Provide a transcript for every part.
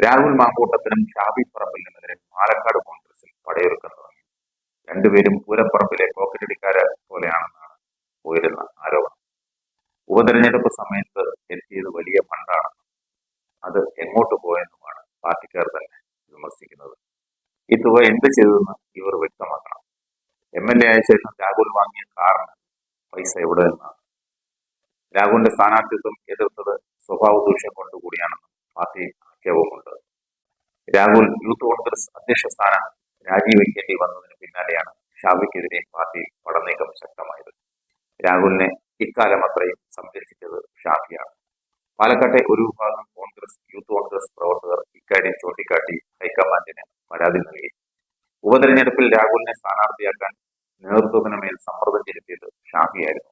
രാഹുൽ മാങ്കൂട്ടത്തിനും ഷാബി പറമ്പിലിനുമെതിരെ പാലക്കാട് കോൺഗ്രസിൽ പടയൊരുക്കം തുടങ്ങി. രണ്ടുപേരും പൂരപ്പറമ്പിലെ പോക്കറ്റടിക്കാരെ പോലെയാണെന്നാണ് ഉയരുന്ന ആരോപണം. ഉപതെരഞ്ഞെടുപ്പ് സമയത്ത് എത്തിയത് വലിയ ഫണ്ടാണ് അത് എങ്ങോട്ട് പോയെന്നുമാണ് പാർട്ടിക്കാർ തന്നെ വിമർശിക്കുന്നത്. ഈ തുക എന്ത് ചെയ്തെന്ന് ഇവർ വ്യക്തമാക്കണം. എം എൽ എ ആയ ശേഷം രാഹുൽ വാങ്ങിയ കാറിന് പൈസ എവിടെ നിന്നാണ് രാഹുലിന്റെ സ്ഥാനാർത്ഥിത്വം എതിർത്തത് സ്വഭാവ ദൂഷ്യം കൊണ്ടുകൂടിയാണെന്നും പാർട്ടി ആക്ഷേപമുണ്ട് രാഹുൽ യൂത്ത് കോൺഗ്രസ് അധ്യക്ഷ സ്ഥാനം രാജിവെക്കേണ്ടി വന്നതിന് പിന്നാലെയാണ് ഷാബിക്കെതിരെ പാർട്ടി പടനീക്കം ശക്തമായത്. രാഹുലിനെ ഇക്കാലം അത്രയും സംരക്ഷിച്ചത് ഷാഫിയാണ്. പാലക്കാട്ടെ ഒരു വിഭാഗം കോൺഗ്രസ് യൂത്ത് കോൺഗ്രസ് പ്രവർത്തകർ ഇക്കാര്യം ചൂണ്ടിക്കാട്ടി ഹൈക്കമാൻഡിന് പരാതി നൽകി. ഉപതെരഞ്ഞെടുപ്പിൽ രാഹുലിനെ സ്ഥാനാർത്ഥിയാക്കാൻ നേതൃത്വത്തിന് മേൽ സമ്മർദ്ദം ചെലുത്തിയത് ഷാഫിയായിരുന്നു.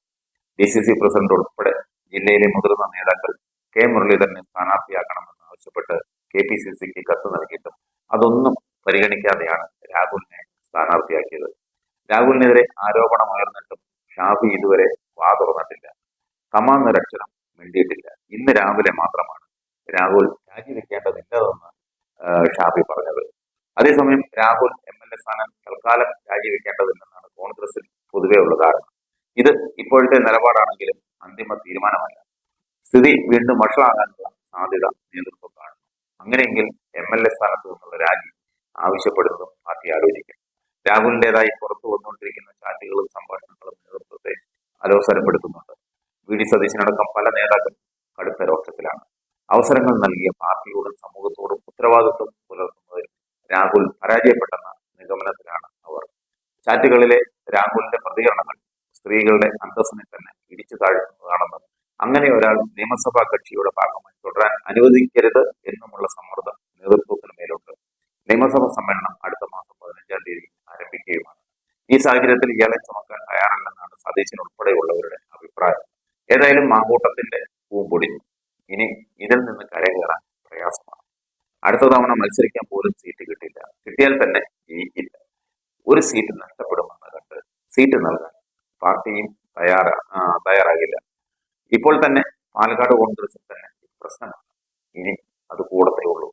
ഡി സി സി പ്രസിഡന്റ് ഉൾപ്പെടെ ജില്ലയിലെ മുതിർന്ന നേതാക്കൾ കെ മുരളീധരനെ സ്ഥാനാർത്ഥിയാക്കണമെന്ന് ആവശ്യപ്പെട്ട് കെ പി സി സിക്ക് കത്ത് നൽകിയിട്ടും അതൊന്നും പരിഗണിക്കാതെയാണ് രാഹുലിനെ സ്ഥാനാർത്ഥിയാക്കിയത്. രാഹുലിനെതിരെ ആരോപണം ഉയർന്നിട്ടും ഷാഫി ഇതുവരെ വാ തുറന്നിട്ടില്ല. കമാന്നൊരക്ഷരം മിണ്ടിയിട്ടില്ല. ഇന്ന് രാവിലെ മാത്രമാണ് രാഹുൽ രാജിവെക്കേണ്ടതില്ലെന്ന് ആ, ഷാഫി പറഞ്ഞത്. അതേസമയം രാഹുൽ എം എൽ എ സ്ഥാനം തൽക്കാലം രാജിവെക്കേണ്ടതില്ലെന്നാണ് കോൺഗ്രസിൽ പൊതുവെ ഉള്ള ധാരണ. ഇത് ഇപ്പോഴത്തെ നിലപാടാണെങ്കിലും അന്തിമ തീരുമാനമല്ല. സ്ഥിതി വീണ്ടും വഷളാകാനുള്ള സാധ്യത നേതൃത്വം അങ്ങനെയെങ്കിൽ എം എൽ എ സ്ഥാനത്ത് നിന്നുള്ള രാജി ആവശ്യപ്പെടുന്നതും പാർട്ടി ആലോചിക്കും. രാഹുലിന്റേതായി പുറത്തു വന്നുകൊണ്ടിരിക്കുന്ന ചാറ്റുകളും സംഭാഷണങ്ങളും നേതൃത്വത്തെ അലോസരപ്പെടുത്തുന്നുണ്ട്. വി ഡി സതീശനടക്കം പല നേതാക്കളും കടുത്ത രോക്ഷത്തിലാണ് അവസരങ്ങൾ നൽകിയ പാർട്ടിയോടും സമൂഹത്തോടും ഉത്തരവാദിത്വം പുലർത്തുന്നതിൽ രാഹുൽ പരാജയപ്പെട്ടെന്ന നിഗമനത്തിലാണ് അവർ. ചാറ്റുകളിലെ രാഹുലിന്റെ പ്രതികരണങ്ങൾ സ്ത്രീകളുടെ അന്തസ്സിനെ തന്നെ ഇടിച്ചു താഴ്ത്തുന്നതാണെന്നും അങ്ങനെ ഒരാൾ നിയമസഭാ കക്ഷിയുടെ ഭാഗമായി തുടരാൻ അനുവദിക്കരുത് എന്നുമുള്ള സമ്മർദ്ദം നേതൃത്വത്തിന് മേലുണ്ട്. നിയമസഭാ സമ്മേളനം അടുത്ത മാസം പതിനഞ്ചാം തീയതി ആരംഭിക്കുകയുമാണ്. ഈ സാഹചര്യത്തിൽ ഇയാളെ ചുമക്കാൻ തയ്യാറല്ലെന്നാണ് സതീശൻ ഉൾപ്പെടെയുള്ളവരുടെ അഭിപ്രായം. ഏതായാലും മാങ്കൂട്ടത്തിന്റെ പൂമ്പൊടിഞ്ഞു ഇനി ഇതിൽ നിന്ന് കരകയറാൻ പ്രയാസമാണ്. അടുത്ത തവണ മത്സരിക്കാൻ പോലും സീറ്റ് കിട്ടില്ല കിട്ടിയാൽ തന്നെ ജയിക്കില്ല ഒരു സീറ്റ് നഷ്ടപ്പെടുമെന്ന് കണ്ട് സീറ്റ് നൽകാൻ പാർട്ടിയും തയ്യാറാ തയ്യാറാകില്ല. ഇപ്പോൾ തന്നെ പാലക്കാട് കോൺഗ്രസിൽ തന്നെ പ്രശ്നമാണ് ഇനി അത് കൂടത്തേ ഉള്ളൂ.